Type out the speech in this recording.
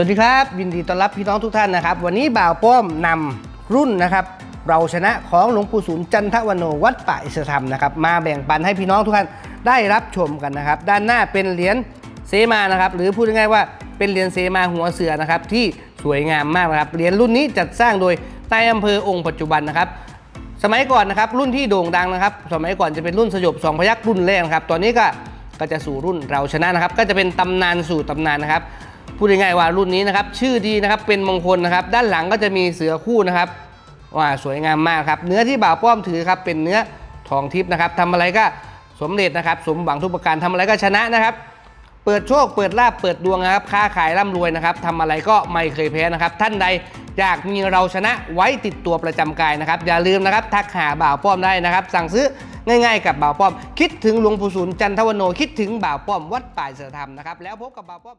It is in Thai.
สวัสดีครับ ยินดีต้อนรับพี่น้องทุกท่านนะครับ วันนี้บ่าวป้อมนำรุ่นนะครับ เราชนะของหลวงปู่ศูนย์จันทวโนวัดป่าอิสธรรมนะครับ มาแบ่งปันให้พี่น้องทุกท่านได้รับชมกันนะครับ ด้านหน้าเป็นเหรียญเซมานะครับ หรือพูดง่ายๆว่าเป็นเหรียญเซมาหัวเสือนะครับ ที่สวยงามมากนะครับเหรียญรุ่นนี้จัดสร้างโดยนายอำเภอองค์ปัจจุบันนะครับ สมัยก่อนนะครับรุ่นที่โด่งดังนะครับ สมัยก่อนจะเป็นรุ่นสยบสองพยักรุ่นแรกครับตอนนี้ก็ก็จะสู่รุ่นเราชนะนะครับ ก็จะเป็นตำนานสู่ตำนานนะครับ พูดง่ายๆว่ารุ่นนี้นะครับชื่อดีนะครับเป็นมงคลนะครับ ด้านหลังก็จะมีเสือคู่นะครับว่าสวยงามมากครับเนื้อที่บ่าวป้อมถือครับเป็นเนื้อทองทิพย์นะครับทำอะไรก็สมเด็จนะครับ สมหวังทุกประการทำอะไรก็ชนะนะครับ เปิดโชคเปิดลาบเปิดดวงนะครับ ค้าขายร่ำรวยนะครับทำอะไรก็ไม่เคยแพ้นะครับ ท่านใดอยากมีเราชนะไว้ติดตัวประจำกายนะครับ อย่าลืมนะครับทักหาบ่าวป้อมได้นะครับ สั่งซื้อง่ายๆกับบ่าวป้อม คิดถึงหลวงปู่ศูนย์จันทวโนคิดถึงบ่าวป้อมวัดป่าเสือธรรมนะครับแล้วพบกับบ่าวป้อม